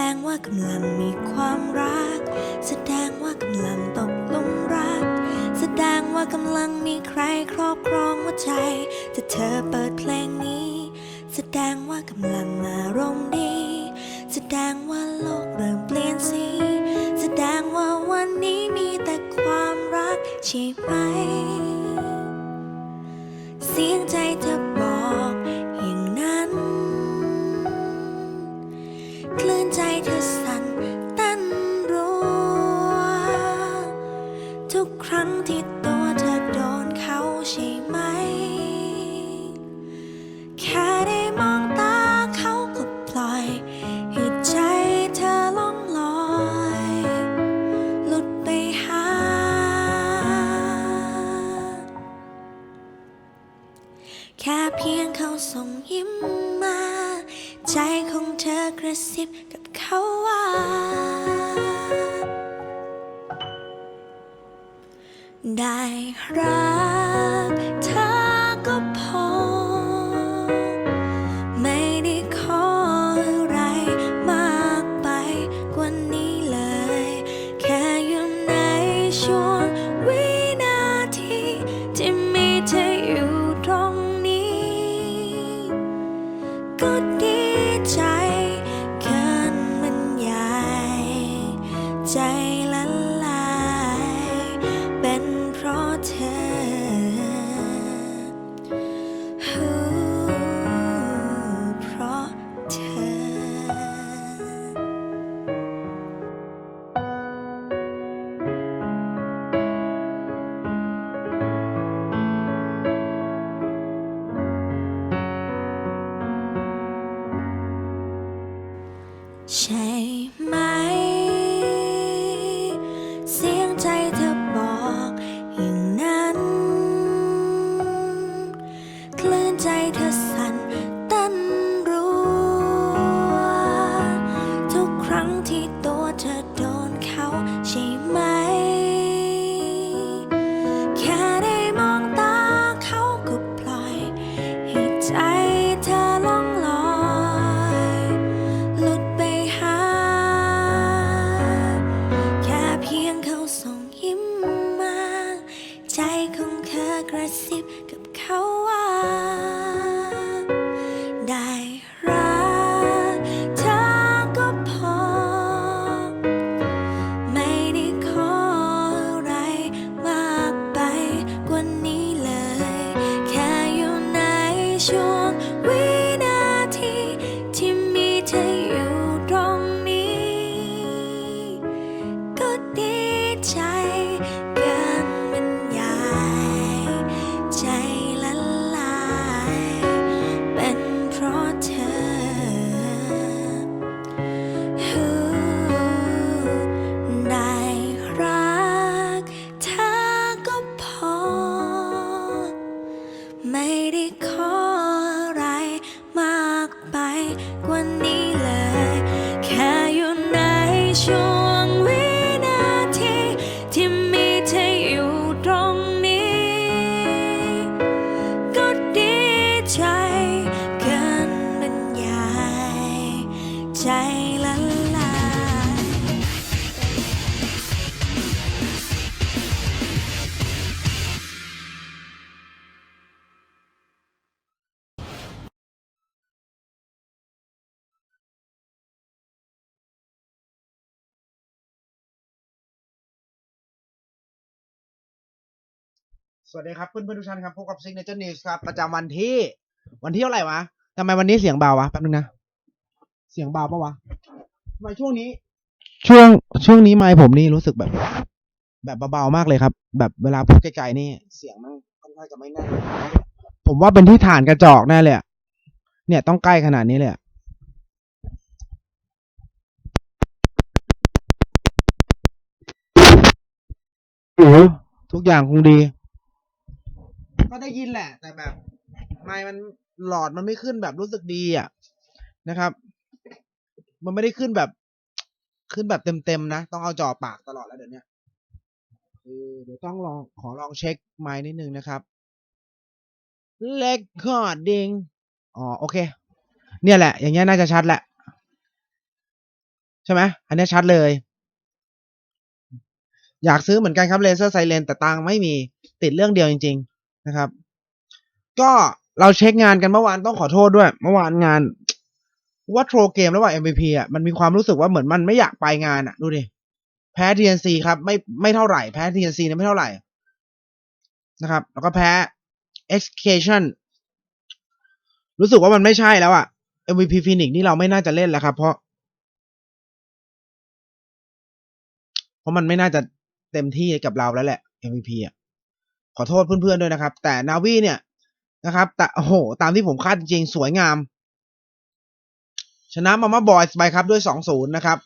แสดงว่ากำลังมีความรัก แสดงว่ากำลังตกลุมรัก แสดงว่ากำลังมีใครครอบครองหัวใจถ้าเธอเปิดเพลงนี้ แสดงว่ากำลังอารมณ์ดี แสดงว่าโลกเริ่มเปลี่ยนสี แสดงว่าวันนี้มีแต่ความรักใช่ไหม เสียงใจเธอ ได้รัก ใของเธอกระซิบกับเขาว่า ไม่ได้ข สวัสดีครับเพื่อนเพื่อนๆทุกท่านครับพบกับ Signature News ครับ ประจำวันที่ วันที่เท่าไหร่วะทำไมวันนี้เสียงเบาวะแป๊บนึงนะ เสียงเบาปะวะทำไมช่วงนี้ ช่วงช่วงนี้ไมค์ผมนี่รู้สึกแบบ แบบเบาๆมากเลยครับ แบบเวลาพูดไกลๆนี่ เสียงมันค่อนข้างจะไม่แน่นผมว่าเป็นที่ฐานกระจอกแน่เลยอะเนี่ยต้องใกล้ขนาดนี้เลยอะทุกอย่างคงดี ก็ได้ยินแหละ แต่แบบ ไมค์มันหลอดมันไม่ขึ้นแบบรู้สึกดีอะนะครับ มันไม่ได้ขึ้นแบบ ขึ้นแบบเต็มๆนะ ต้องเอาจ่อปากตลอดแล้วเดี๋ยวนี้เออเดี๋ยวต้องลองขอลองเช็คไมค์นิดนึงนะครับเล็กคอร์ดิงอ๋อโอเค เนี่ยแหละ อย่างเงี้ยน่าจะชัดแหละใช่ไหมอันนี้ชัดเลย อยากซื้อเหมือนกันครับเลเซอร์ไซเลนแต่ตังไม่มีติดเรื่องเดียวจริง ๆ นะครับ ก็เราเช็คงานกันเมื่อวานต้องขอโทษด้วย เมื่อวานงานว่าโทรเกมระหว่าง MVP อะมันมีความรู้สึกว่าเหมือนมันไม่อยากไปงานอะ ดูดิ แพ้ TNC ครับ ไม่ไม่เท่าไหร่แพ้ TNC เนี่ยไม่เท่าไหร่นะครับ แล้วก็แพ้ Education รู้สึกว่ามันไม่ใช่แล้วอะ MVP Phoenix นี่เราไม่น่าจะเล่นแล้วครับ เพราะ เพราะมันไม่น่าจะเต็มที่กับเราแล้วแหละ MVP อะ ขอโทษเพื่อนๆด้วยนะครับ แต่นาวีเนี่ยนะครับแต่โอ้โห ตามที่ผมคาดจริงๆสวยงาม ชนะมาม่าบอยส์ไปครับด้วย2-0นะครับ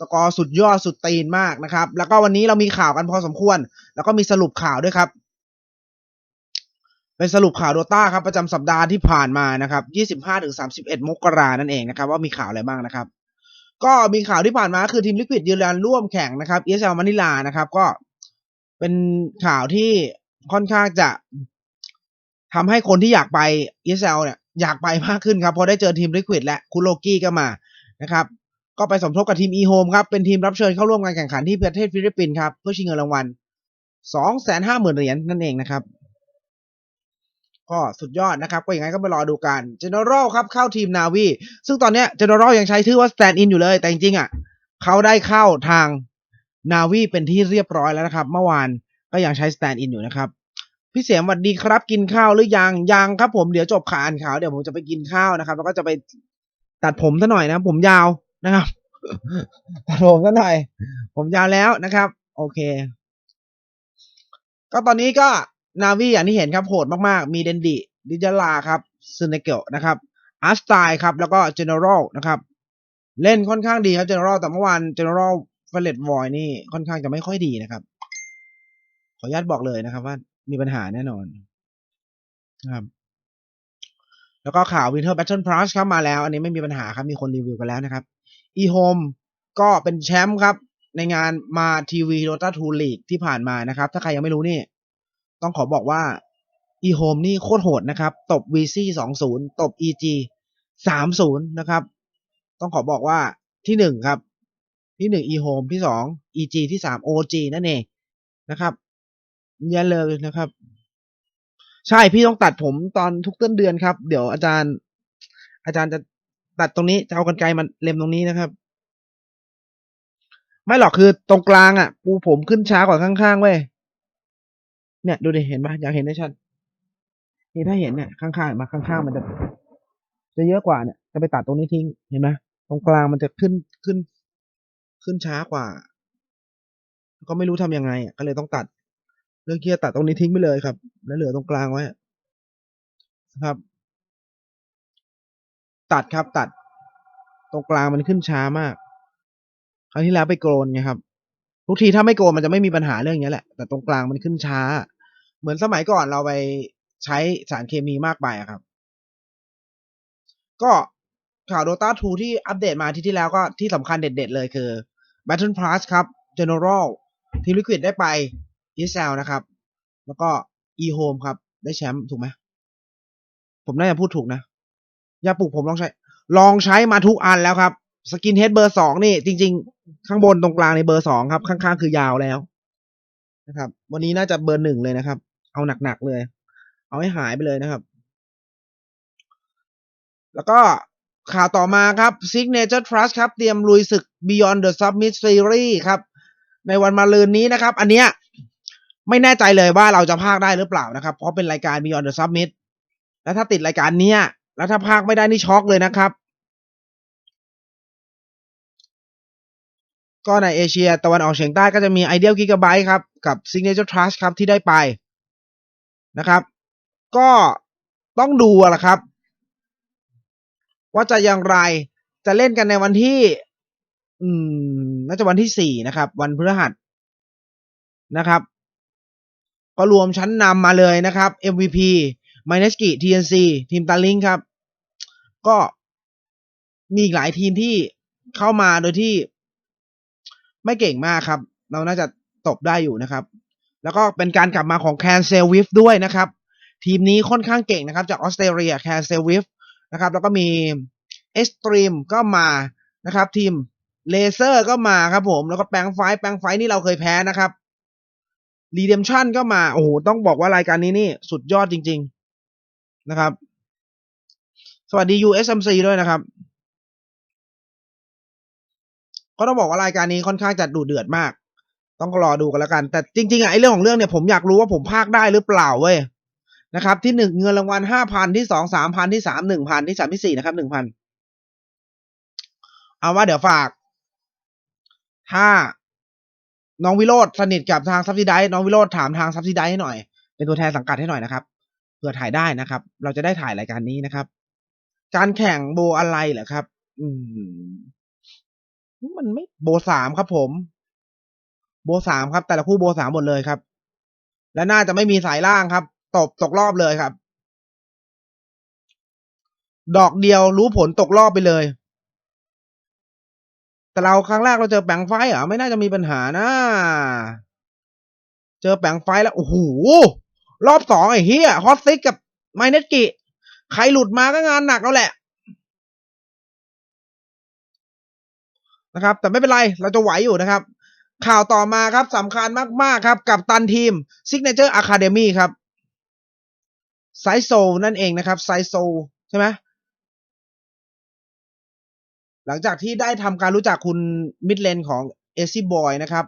สกอร์สุดยอดสุดตีนมากนะครับ แล้วก็วันนี้เรามีข่าวกันพอสมควร แล้วก็มีสรุปข่าวด้วยครับ เป็นสรุปข่าวโดต้าครับประจำสัปดาห์ที่ผ่านมานะครับ 25-31 มกรานั่นเองนะครับ ว่ามีข่าวอะไรบ้างนะครับ ก็มีข่าวที่ผ่านมาคือทีมลิควิดยืนยันร่วมแข่งนะครับ ESL มานิลานะครับ ก็เป็นข่าวที่ ค่อนข้างจะทำให้คนที่อยากไป ESL เนี่ยอยากไปมากขึ้นครับเพราะได้เจอทีมลิควิดและคุโรกี้ก็มานะครับ ก็ไปสมทบกับทีม e-home ครับ เป็นทีมรับเชิญเข้าร่วมการแข่งขันที่ประเทศฟิลิปปินส์ครับ เพื่อชิงเงินรางวัล250,000เหรียญนั่นเองนะครับ ก็สุดยอดนะครับ ก็อย่างไรก็ไปรอดูกัน General ครับเข้าทีมนาวีซึ่งตอนนี้ย General ยังใช้ชื่อว่า Stand in อยู่เลย แต่จริงๆอะเขาได้เข้าทางนาวีเป็นที่เรียบร้อยแล้วนะครับ เมื่อวาน ก็ยังใช้ Stand in อยู่นะครับ พี่เสียมสวัสดีครับ กินข้าวหรือยังยังครับผมเดี๋ยวจบข่าวอ่านข่าวเดี๋ยวผมจะไปกินข้าวนะครับ แล้วก็จะไปตัดผมซะหน่อยนะผมยาวนะครับตัดผมซะหน่อย ผมยาวแล้วนะครับ โอเค ก็ตอนนี้ก็นาวีอย่างที่เห็นครับโหดมากๆ มีเดนดิดิจลาครับซึนเนเกลนะครับอาร์สไตล์ครับ แล้วก็เจเนอรัลนะครับ เล่นค่อนข้างดีครับเจเนอรัลแต่เมื่อวานเจเนอรัลเฟเลตวอยนี่ค่อนข้างจะไม่ค่อยดีนะครับ ขออนุญาตบอกเลยนะครับ ว่ามีปัญหาแน่นอนนะครับ แล้วก็ข่าว Winter Battle Plus ครับมาแล้ว อันนี้ไม่มีปัญหาครับ มีคนรีวิวกันแล้วนะครับ eHome ก็เป็นแชมป์ครับ ในงานมาทีวีโ o ต้าทูลีกที่ผ่านมานะครับ ถ้าใครยังไม่รู้นี่ ต้องขอบอกว่า eHome นี่โคตรโหดนะครับ ตบ VC 20 ตบ EG 30 นะครับ ต้องขอบอกว่าที่หนึ่งครับ ที่หนึ่ง eHome ที่สอง EG ที่สาม OG นั่นเองนะครับ เยันเลยนะครับ ใช่พี่ต้องตัดผมตอนทุกต้นเดือนครับ เดี๋ยวอาจารย์ อาจารย์จะตัดตรงนี้จะเอากันไกลมันเล็มตรงนี้นะครับ ไม่หรอกคือตรงกลางอะ ปูผมขึ้นช้ากว่าข้างๆเว้ยเนี่ย ดูดิเห็นปะอยากเห็นได้ชัดนี่ถ้าเห็นเนี่ยข้างๆมาข้างๆมันจะ จะเยอะกว่าเนี่ย จะไปตัดตรงนี้ทิ้งเห็นไหมตรงกลางมันจะขึ้นขึ้น ขึ้นช้ากว่า ก็ไม่รู้ทำยังไงอะก็เลยต้องตัด เรื่องเกียร์ตัดตรงนี้ทิ้งไปเลยครับ แล้วเหลือตรงกลางไว้ครับ ตัดครับตัด ตรงกลางมันขึ้นช้ามาก ครั้งที่แล้วไปโกนไงครับ ทุกทีถ้าไม่โกนมันจะไม่มีปัญหาเรื่องนี้แหละ แต่ตรงกลางมันขึ้นช้า เหมือนสมัยก่อนเราไปใช้สารเคมีมากไปครับ ก็ข่าว Dota 2 ที่อัปเดตมาอาที่ที่แล้วก็ที่สำคัญเด็ดๆเลยคือ Battle Pass ครับ General ทีม Liquid ได้ไป ESL นะครับ แล้วก็ eHome ครับ ได้แชมป์ถูกไหมผมน่าจะพูดถูกนะยาปลูกผมลองใช้ ลองใช้มาทุกอันแล้วครับ สกินเฮดเบอร์สองนี่ จริง ๆ ข้างบนตรงกลางในเบอร์สองครับ ข้างๆคือยาวแล้วนะครับ วันนี้น่าจะเบอร์หนึ่งเลยนะครับ เอาหนักๆเลย เอาให้หายไปเลยนะครับ แล้วก็ข่าวต่อมาครับ Signature Trust ครับ เตรียมลุยศึก Beyond the Summit Series ครับ ในวันมะรืนนี้นะครับ อันเนี้ย ไม่แน่ใจเลยว่าเราจะพากได้หรือเปล่านะครับ เพราะเป็นรายการ Beyond the Summit แล้วถ้าติดรายการเนี้ย แล้วถ้าพากไม่ได้นี่ช็อกเลยนะครับ ก็ในเอเชียตะวันออกเฉียงใต้ก็จะมี Ideal Gigabyte ครับ กับ Signature Trust ครับที่ได้ไปนะครับ ก็ต้องดูละครับ ว่าจะอย่างไรจะเล่นกันในวันที่ อืมน่าจะวันที่สี่นะครับ วันพฤหัสนะครับ ก็รวมชั้นนำมาเลยนะครับ MVP m i n e s k i TNC ทีมตาลิงครับ ก็มีอีกหลายทีมที่เข้ามาโดยที่ไม่เก่งมากครับ เราน่าจะตบได้อยู่นะครับ แล้วก็เป็นการกลับมาของแคนเซลวิฟด้วยนะครับ ทีมนี้ค่อนข้างเก่งนะครับ จากออสเตรเลียแคนเซลวิฟนะครับ แล้วก็มีเอ็กซ์ตรีมก็มานะครับ ทีมเลเซอร์ก็มาครับผม แล้วก็แปลงไฟล์แปลงไฟล์นี่เราเคยแพ้นะครับ รีเดมชันก็มา โอ้โห ต้องบอกว่ารายการนี้นี่ สุดยอดจริง ๆ นะครับ สวัสดี USMC ด้วยนะครับ ก็ต้องบอกว่ารายการนี้ค่อนข้างจะดุเดือดมาก ต้องรอดูกันแล้วกัน แต่จริงๆอะไอเรื่องของเรื่องเนี่ยผมอยากรู้ว่าผมพากได้หรือเปล่าเว้ย นะครับ ที่หนึ่งเงินรางวัลห้าพันที่สองสามพันที่สามหนึ่งพันที่สามที่สี่นะครับหนึ่งพันเอาว่าเดี๋ยวฝาก ถ้า น้องวิโรธสนิทกับทางซับซิไดน้องวิโรธถามทางซับซิไดให้หน่อย เป็นตัวแทนสังกัดให้หน่อยนะครับเผื่อถ่ายได้นะครับ เราจะได้ถ่ายรายการนี้นะครับ การแข่งโบอะไรเหรอครับ อืม มันไม่โบสามครับผม โบสามครับ แต่ละคู่โบสามหมดเลยครับ และน่าจะไม่มีสายล่างครับ ตบตกรอบเลยครับ ดอกเดียวรู้ผลตกรอบไปเลย แต่เราครั้งแรกเราเจอแปลงไฟเหรอไม่น่าจะมีปัญหานะ เจอแปลงไฟแล้ว โอ้โห รอบสองไอ้เฮียฮอตซิกกับไมเนสกิใครหลุดมาก็งานหนักแล้วแหละ นะครับ แต่ไม่เป็นไรเราจะไหวอยู่นะครับ ข่าวต่อมาครับสำคัญมาก ๆ ครับ กับตันทีม Signature Academy ครับไซโซนั่นเองนะครับไซโซใช่ไหม หลังจากที่ได้ทำการรู้จักคุณมิดเลนของเอซี่บอยนะครับ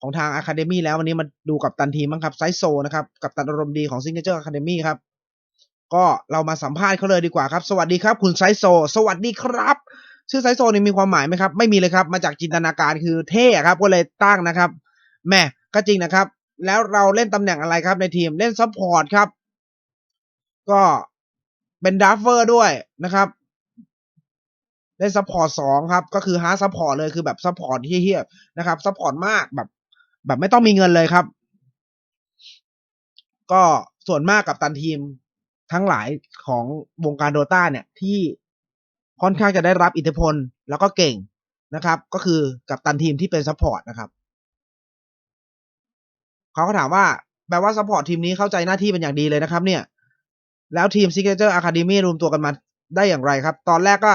ของทาง Academy แล้ววันนี้มาดูกับตันทีมบ้งครับไซโซนะครับกับตันอารมณ์ดีของ Signature Academy ครับ ก็เรามาสัมภาษณ์เขาเลยดีกว่าครับ สวัสดีครับ คุณไซโซ สวัสดีครับ ชื่อไซโซนี่มีความหมายไหมครับ ไม่มีเลยครับ มาจากจินตนาการคือเท่ครับก็เลยตั้งนะครับแม่ก็จริงนะครับ แล้วเราเล่นตำแหน่งอะไรครับในทีมเล่นซัพพอร์ตครับ ก็เป็นดัฟเฟอร์ด้วยนะครับ เล่นซัพพอร์ตสองครับ ก็คือฮาร์ดซัพพอร์ตเลยคือแบบซัพพอร์ตเฮี้ยๆนะครับซัพพอร์ตมากแบบ แบบไม่ต้องมีเงินเลยครับ ก็ส่วนมากกับตันทีมทั้งหลายของวงการโดตาเนี่ย ที่ค่อนข้างจะได้รับอิทธิพลแล้วก็เก่งนะครับ ก็คือกับตันทีมที่เป็นซัพพอร์ตนะครับเขาก็ถามว่าแปลว่าซัพพอร์ตทีมนี้เข้าใจหน้าที่เป็นอย่างดีเลยนะครับ เนี่ย แล้วทีม Signature Academy รวมตัวกันมาได้อย่างไรครับ ตอนแรกก็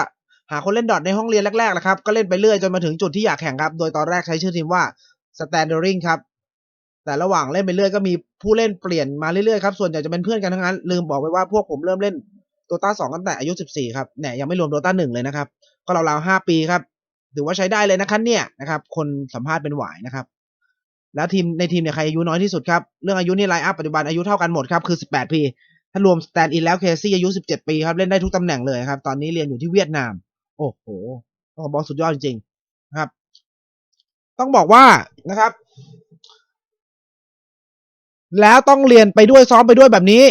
หาคนเล่นดอทในห้องเรียนแรกๆแหละครับ ก็เล่นไปเรื่อยจนมาถึงจุดที่อยากแข่งครับ โดยตอนแรกใช้ชื่อทีมว่า Standering ครับ แต่ระหว่างเล่นไปเรื่อยก็มีผู้เล่นเปลี่ยนมาเรื่อยๆครับ ส่วนใหญ่จะเป็นเพื่อนกันทั้งนั้น ลืมบอกไปว่าพวกผมเริ่มเล่นโดต้าสองตั้งแต่อายุ 14 ครับเนี่ยยังไม่รวมโดต้าหนึ่งเลยนะครับ ก็ราวๆห้าปีครับ ถือว่าใช้ได้เลยนะครับเนี่ยนะครับ คนสัมภาษณ์เป็นหวายนะครับ แล้วทีมในทีมเนี่ยใครอายุน้อยที่สุดครับ เรื่องอายุนี่ไลน์อัพปัจจุบันอายุเท่ากันหมดครับ คือ 18 ปี ถ้ารวมสแตนด์อินแล้วเคซี่อายุ 17 ปีครับ เล่นได้ทุกตำแหน่งเลยครับ ตอนนี้เรียนอยู่ที่เวียดนาม โอ้โหต้องบอกสุดยอดจริงๆนะครับ ต้องบอกว่านะครับ แล้วต้องเรียนไปด้วยซ้อมไปด้วยแบบนี้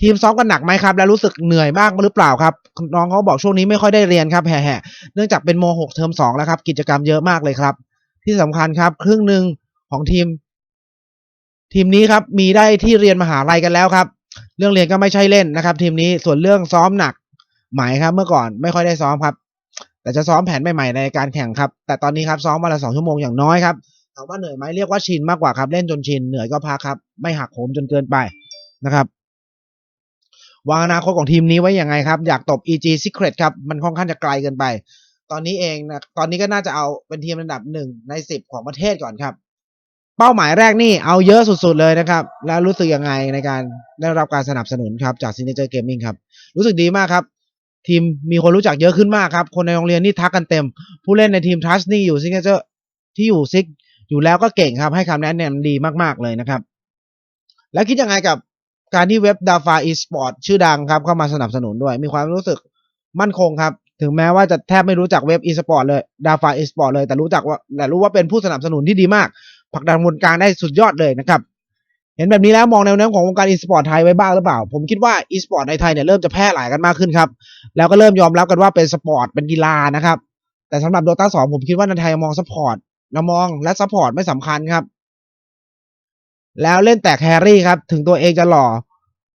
ทีมซ้อมกันหนักไหมครับ แล้วรู้สึกเหนื่อยมากหรือเปล่าครับน้องเขาบอกช่วงนี้ไม่ค่อยได้เรียนครับแห่ๆเนื่องจากเป็นโม .6 เทอม2แล้วครับ กิจกรรมเยอะมากเลยครับ ที่สำคัญครับ ครึ่งหนึ่งของทีม ทีมนี้ครับ มีได้ที่เรียนมหาลัยกันแล้วครับ เรื่องเรียนก็ไม่ใช่เล่นนะครับ ทีมนี้ส่วนเรื่องซ้อมหนักไหมครับ เมื่อก่อนไม่ค่อยได้ซ้อมครับ แต่จะซ้อมแผนใหม่ๆในการแข่งครับ แต่ตอนนี้ครับซ้อมวันละสองชั่วโมงอย่างน้อยครับถามว่าเหนื่อยไหมเรียกว่าชินมากกว่าครับ เล่นจนชินเหนื่อยก็พักครับ ไม่หักโหมจนเกินไปนะครับวางอนาคตของทีมนี้ไว้ยังไงครับ อยากตบ EG Secret ครับ มันค่อนข้างจะไกลเกินไป ตอนนี้เองนะตอนนี้ก็น่าจะเอาเป็นทีมอันดับหนึ่งในสิบของประเทศก่อนครับ เป้าหมายแรกนี่เอาเยอะสุดๆเลยนะครับ แล้วรู้สึกยังไงในการได้รับการสนับสนุนครับจาก Signature Gaming ครับ รู้สึกดีมากครับ ทีมมีคนรู้จักเยอะขึ้นมากครับ คนในโรงเรียนนี่ทักกันเต็ม ผู้เล่นในทีมทัชนี่อยู่ Signature ที่อยู่ซิกอยู่แล้วก็เก่งครับ ให้คำแนะนำดีมากๆเลยนะครับ แล้วคิดยังไงกับการที่เว็บ Dafa Esport ชื่อดังครับ เข้ามาสนับสนุนด้วย มีความรู้สึกมั่นคงครับ ถึงแม้ว่าจะแทบไม่รู้จักเว็บ Esport เลย Dafa Esport เลยแต่รู้จักว่าแต่รู้ว่าเป็นผู้สนับสนุนที่ดีมากผลักดันวงการได้สุดยอดเลยนะครับ เห็นแบบนี้แล้วมองแนวโน้มของวงการ e-sport ไทยไว้บ้างหรือเปล่า ผมคิดว่า e-sport ในไทยเนี่ยเริ่มจะแพร่หลายกันมากขึ้นครับ แล้วก็เริ่มยอมรับกันว่าเป็นสปอร์ตเป็นกีฬานะครับ แต่สำหรับ Dota 2ผมคิดว่าในไทยมองสปอร์ตเรามองและสปอร์ตไม่สำคัญครับ แล้วเล่นแต่แครี่ครับ ถึงตัวเองจะหล่อ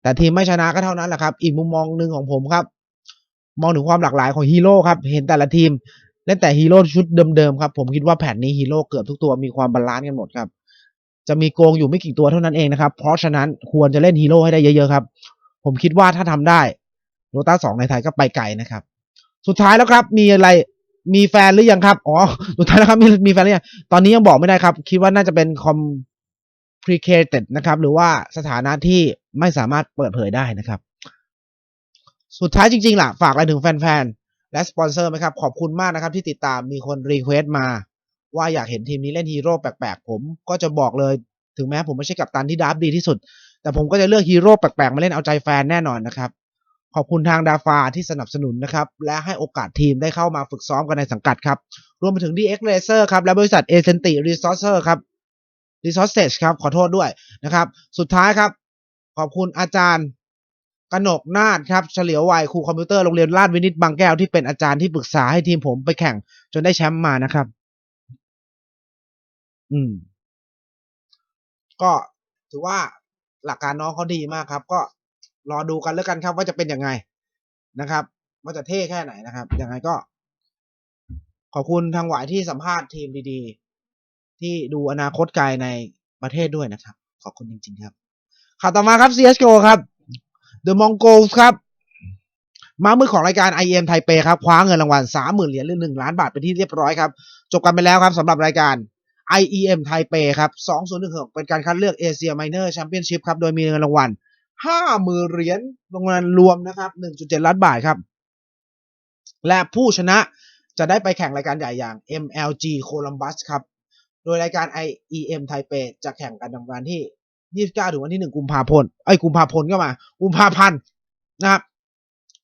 แต่ทีมไม่ชนะก็เท่านั้นแหละครับ อีกมุมมองหนึ่งของผมครับ มองถึงความหลากหลายของฮีโร่ครับ เห็นแต่ละทีมเล่นแต่ฮีโร่ชุดเดิมๆครับ ผมคิดว่าแผนนี้ฮีโร่เกือบทุกตัวมีความบาลานซ์กันหมดครับ จะมีโกงอยู่ไม่กี่ตัวเท่านั้นเองนะครับ เพราะฉะนั้นควรจะเล่นฮีโร่ให้ได้เยอะๆครับ ผมคิดว่าถ้าทำได้โ o ต้าสองในไทยก็ไปไกลนะครับ สุดท้ายแล้วครับ มีอะไรมีแฟนหรือยังครับ อ๋อ สุดท้ายแล้วครับมีมีแฟนหรือยัง ตอนนี้ยังบอกไม่ได้ครับ คิดว่าน่าจะเป็น complicated นะครับ หรือว่าสถานะที่ไม่สามารถเปิดเผยได้นะครับ สุดท้ายจริงๆล่ะ ฝากอะไรถึงแฟนๆ และสปอนเซอร์ไหมครับ ขอบคุณมากนะครับที่ติดตาม มีคนรีเควสต์มา ว่าอยากเห็นทีมนี้เล่นฮีโร่แปลกๆผมก็จะบอกเลยถึงแม้ผมไม่ใช่กัปตันที่ดับดีที่สุด แต่ผมก็จะเลือกฮีโร่แปลกๆมาเล่นเอาใจแฟนแน่นอนนะครับ ขอบคุณทางดาฟาที่สนับสนุนนะครับ และให้โอกาสทีมได้เข้ามาฝึกซ้อมกันในสังกัดครับ รวมไปถึง DX Racer ครับ และบริษัท a c e n t i Resources ครับ Resource ครับ ขอโทษด้วยนะครับ สุดท้ายครับ ขอบคุณอาจารย์กนกนาฏครับเฉลียววัยครูคอมพิวเตอร์โรงเรียนราชวินิตบางแก้วที่เป็นอาจารย์ที่ปรึกษาให้ทีมผมไปแข่งจนได้แชมป์มานะครับ อืม ก็ถือว่าหลักการน้องเขาดีมากครับ ก็รอดูกันแล้วกันครับ ว่าจะเป็นยังไงนะครับ ว่าจะเท่แค่ไหนนะครับยังไงก็ ขอบคุณทางหวายที่สัมภาษณ์ทีมดีๆ ที่ดูอนาคตไกลในประเทศด้วยนะครับ ขอบคุณจริง ๆ ครับข่าวต่อมาครับ CSGO ครับ The Mongols ครับมามือของรายการ IEM ไทเปครับ คว้าเงินรางวัล 30,000 เหรียญหรือ 1 ล้านบาทเป็นที่เรียบร้อยครับ จบกันไปแล้วครับสำหรับรายการ IEM ไทเปครับ2016เป็นการคัดเลือกเอเชีย Minor Championship ครับ โดยมีเงินรางวัล50,000เหรียญรางวัลรวมนะครับ 1.7 ล้านบาทครับ และผู้ชนะจะได้ไปแข่งรายการใหญ่อย่าง MLG Columbus ครับ โดยรายการ IEM ไทเปจะแข่งกันในวันที่ 29 ถึงวันที่ 1 กุมภาพันธ์เอ้กุมภาพันธ์ก็มา กุมภาพันธ์นะครับ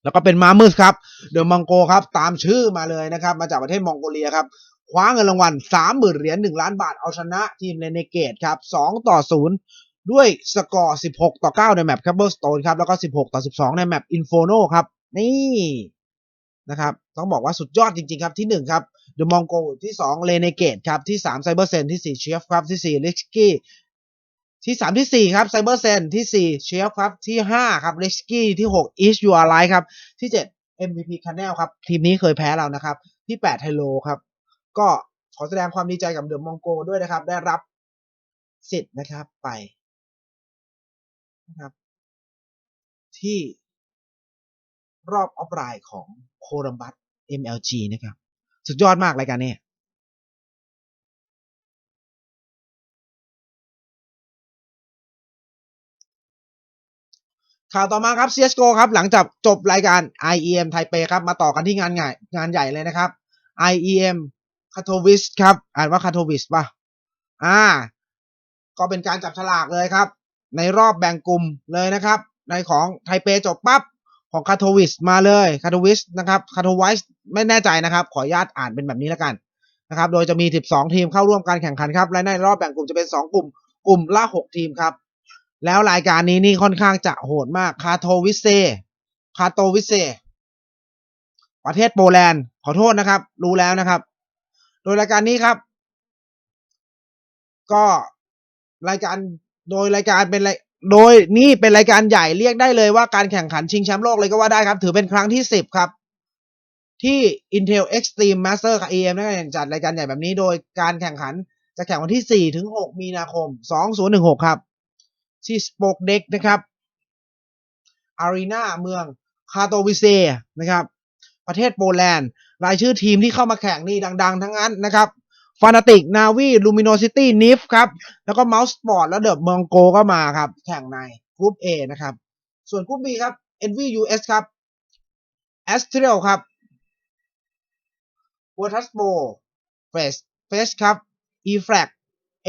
แล้วก็เป็นมามืสครับ เดอะมองโกครับ ตามชื่อมาเลยนะครับ มาจากประเทศมองโกเลียครับ คว้าเงินรางวัล 30,000 เหรียญ 1 ล้านบาท เอาชนะทีมเรเนเกตครับ 2 ต่อ 0 ด้วยสกอร์ 16 ต่อ 9 ในแมปคับเบิลสโตนครับ แล้วก็ 16 ต่อ 12 ในแมปอินโฟโนครับ นี่นะครับ ต้องบอกว่าสุดยอดจริง ๆ ครับ ที่ 1 ครับเดอะมองโกที่ 2 เรเนเกตครับ ที่ 3 ไซเบอร์เซน ที่ 4 เชฟครับ ที่ 4 ลิกกี้ที่สามที่สี่ครับไซเบอร์เซนที่สี่เชฟครับ ที่ห้าครับริสกี้ที่หกอีสยูอาร์ไลครับ ที่เจ็ด MVP คันแนลครับ ทีมนี้เคยแพ้เรานะครับ ที่แปดไฮโลครับ ก็ขอแสดงความดีใจกับเดอะมองโกด้วยนะครับ ได้รับสิทธิ์นะครับไปนะครับ ที่รอบออฟไลน์ของโคลัมบัส MLG นะครับ สุดยอดมากรายการนี้ข่าวต่อมาครับ CSGO ครับ หลังจากจบรายการ IEM ไทเปครับ มาต่อกันที่งานใหญ่งานใหญ่เลยนะครับ IEM Katowice ครับ อ่านว่า Katowice ป่ะ อ่า ก็เป็นการจับฉลากเลยครับ ในรอบแบ่งกลุ่มเลยนะครับ ในของไทเปจบปั๊บของ Katowice มาเลย Katowice นะครับ Katowice ไม่แน่ใจนะครับ ขออนุญาตอ่านเป็นแบบนี้แล้วกันนะครับ โดยจะมี 12 ทีมเข้าร่วมการแข่งขันครับ และในรอบแบ่งกลุ่มจะเป็น 2 กลุ่ม กลุ่มละ 6 ทีมครับ แล้วรายการนี้นี่ค่อนข้างจะโหดมาก คาโทวิเซ คาโตวิเซ ประเทศโปแลนด์ ขอโทษนะครับ รู้แล้วนะครับ โดยรายการนี้ครับ ก็รายการโดยรายการเป็นโดยนี่เป็นรายการใหญ่เรียกได้เลยว่าการแข่งขันชิงแชมป์โลกเลยก็ว่าได้ครับ ถือเป็นครั้งที่สิบครับ ที่ Intel Extreme Master กับ EM ได้จัดรายการใหญ่แบบนี้ โดยการแข่งขันจะแข่งวันที่ 4 ถึง 6 มีนาคม 2016 ครับ ที่สปอกเด็กนะครับอารีนาเมืองคาโตวิเซนะครับ ประเทศโปแลนด์ รายชื่อทีมที่เข้ามาแข่งนี่ดัง ๆ ทั้งนั้นนะครับฟานาติกนาวีลูมิโนซิตี้นิฟครับ แล้วก็เมาส์สปอร์ตแล้วเดอะมองโกก็มาครับ แข่งในกรุ๊ป A นะครับ ส่วนกรุ๊ป B ครับ NVUS ครับ a s t r a l ครับ w o r t u s b o f a c e f a c e ครับ eFrag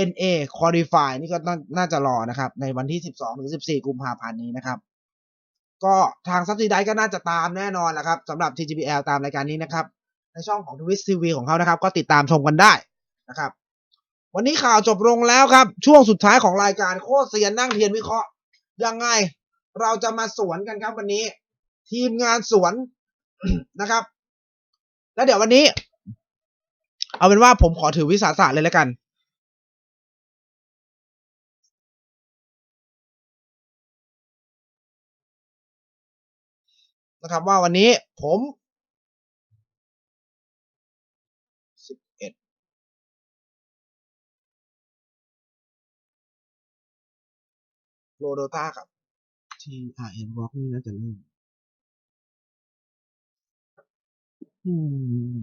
NA Qualify นี่ก็น่าน่าจะรอนะครับ ในวันที่ 12 ถึง 14 กุมภาพันธ์นี้นะครับ ก็ทางซับซิไดก็น่าจะตามแน่นอนแหละครับสำหรับ TGPL ตามรายการนี้นะครับ ในช่องของ Twitch TV ของเขานะครับ ก็ติดตามชมกันได้นะครับ วันนี้ข่าวจบลงแล้วครับ ช่วงสุดท้ายของรายการโคตรเซียนนั่งเทียนวิเคราะห์ ยังไงเราจะมาสวนกันครับวันนี้ ทีมงานสวนนะครับ แล้วเดี๋ยววันนี้ เอาเป็นว่าผมขอถือวิสาสะเลยแล้วกัน นะครับว่าวันนี้ผมสิบเอ็ดโรโดต้ากับ TRN Rock นี่น่าจะเริ่มอืม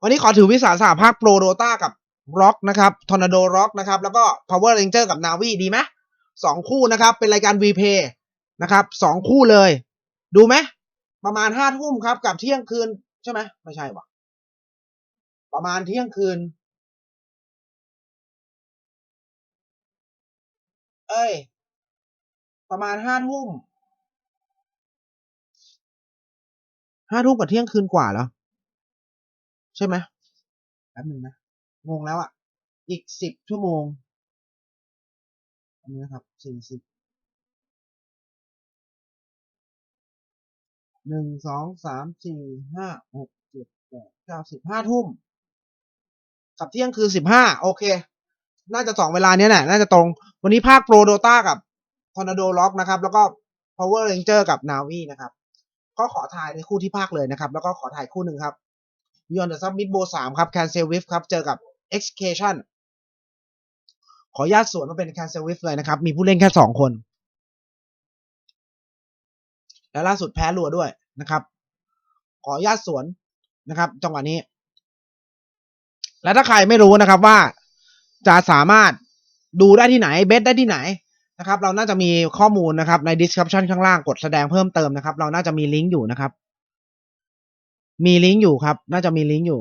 วันนี้ขอถือวิสาสหภาคโปรโดตากับร็อกนะครับทอร์นาโดร็อกนะครับ แล้วก็ Power Ranger กับ Navi ดีไหมสองคู่นะครับ เป็นรายการ VP นะครับสองคู่เลย ดูไหมประมาณห้าทุ่มครับ กับเที่ยงคืนใช่ไหมไม่ใช่วะประมาณเที่ยงคืน เอ้ย ประมาณห้าทุ่มห้าทุ่มกับเที่ยงคืนกว่าแล้ว ใช่ไหมแป๊บหนึ่งนะงงแล้วอะ อีกสิบชั่วโมงอันนี้นะครับสี่สิบ หนึ่งสองสามสี่ห้าหกเจ็ดแปดเก้าสิบห้าทุ่มกับเที่ยงคืนสิบห้าโอเค น่าจะสองเวลาเนี้ยแหละน่าจะตรง วันนี้ภาคโปรโดต้ากับทอร์นาโดล็อกนะครับ แล้วก็ Power Ranger กับ Navi นะครับ ก็ขอถ่ายในคู่ที่ภาคเลยนะครับ แล้วก็ขอถ่ายคู่หนึ่งครับ Beyond the Summit Bow 3ครับ Cancel With ครับ เจอกับ Execution ขออนุญาตสวนมาเป็น Cancel With เลยนะครับ มีผู้เล่นแค่สองคน และล่าสุดแพ้รัวด้วยนะครับ ขออนุญาตสวนนะครับ จังหวะนี้ และถ้าใครไม่รู้นะครับว่าจะสามารถดูได้ที่ไหนเบสได้ที่ไหนนะครับ เราน่าจะมีข้อมูลนะครับใน description ข้างล่างกดแสดงเพิ่มเติมนะครับ เราน่าจะมีลิงก์อยู่นะครับ มีลิงก์อยู่ครับ น่าจะมีลิงก์อยู่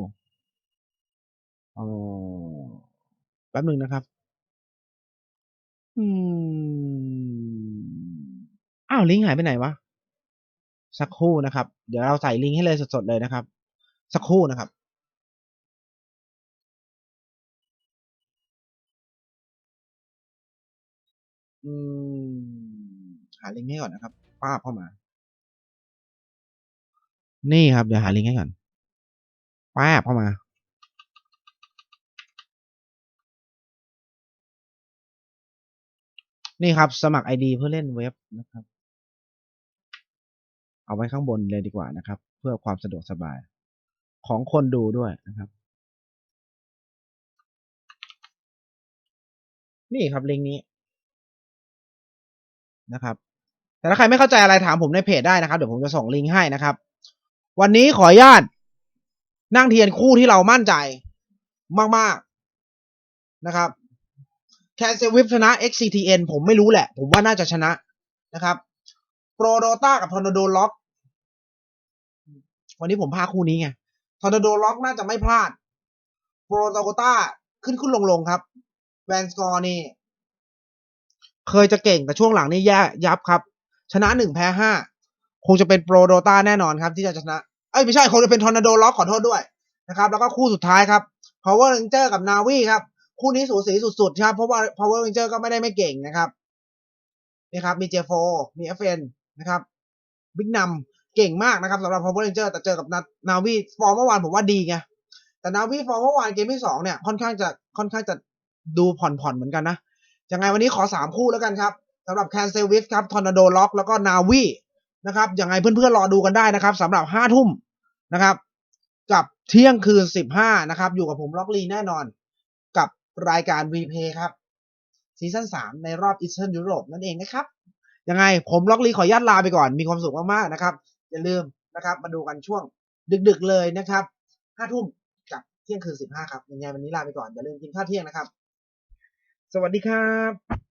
อ๋อแป๊บหนึ่งนะครับ อืมอ้าวลิงก์หายไปไหนวะ สักครู่นะครับ เดี๋ยวเราใส่ลิงก์ให้เลยสดๆเลยนะครับ สักครู่นะครับอืมหาลิงก์ให้ก่อนนะครับป้าบเข้ามา นี่ครับ เดี๋ยวหาลิงก์ให้ก่อนป้าบเข้ามานี่ครับ สมัคร ID เพื่อเล่นเว็บนะครับ เอาไว้ข้างบนเลยดีกว่านะครับ เพื่อความสะดวกสบาย ของคนดูด้วยนะครับ นี่ครับลิงก์นี้นะครับ แต่ถ้าใครไม่เข้าใจอะไรถามผมในเพจได้นะครับ เดี๋ยวผมจะส่งลิงก์ให้นะครับ วันนี้ขออนุญาตนั่งเทียนคู่ที่เรามั่นใจมากๆนะครับแคนเซวิฟชนะ XCTN ผมไม่รู้แหละ ผมว่าน่าจะชนะนะครับ โปรโดตากับทอร์นาโดล็อก วันนี้ผมพาคู่นี้ไงทอร์นาโดล็อกน่าจะไม่พลาดโปรโตโกต้าขึ้นขึ้นลงลงครับแวนสกอร์นี่ เคยจะเก่งแต่ช่วงหลังนี่แย่ยับครับ ชนะหนึ่งแพ้ห้าคงจะเป็นโปรโดตาแน่นอนครับที่จะชนะ เอ้ยไม่ใช่คงจะเป็นทอร์นาโดล็อกขอโทษด้วยนะครับ แล้วก็คู่สุดท้ายครับ Power Ranger กับ Navi ครับ คู่นี้สูสีสุดๆครับเพราะว่า Power Ranger ก็ไม่ได้ไม่เก่งนะครับนี่ครับมี J4 มี FN นะครับบิ๊กนำ เก่งมากนะครับสำหรับ Power Ranger แต่เจอกับ Navi ฟอร์มเมื่อวานผมว่าดีไงแต่ Navi ฟอร์มเมื่อวานเกมที่สองเนี่ยค่อนข้างจะค่อนข้างจะดูผ่อนๆเหมือนกันนะยังไงวันนี้ขอสามคู่แล้วกันครับสำหรับ Cancel With ครับ Tornado Lock แล้วก็ Navi นะครับยังไงเพื่อนๆรอดูกันได้นะครับสำหรับห้าทุ่มนะครับ กับเที่ยงคืนสิบห้านะครับ อยู่กับผมล็อกลีแน่นอน กับรายการ VP ครับซีซั่นสามในรอบ Eastern Europe นั่นเองนะครับยังไงผมล็อกลีขออนุญาตลาไปก่อนมีความสุขมากๆนะครับ อย่าลืมนะครับ มาดูกันช่วงดึกๆเลยนะครับห้าทุ่มกับเที่ยงคืนสิบห้าครับยังไงวันนี้ลาไปก่อนอย่าลืมกินข้าวเที่ยงนะครับ สวัสดีครับ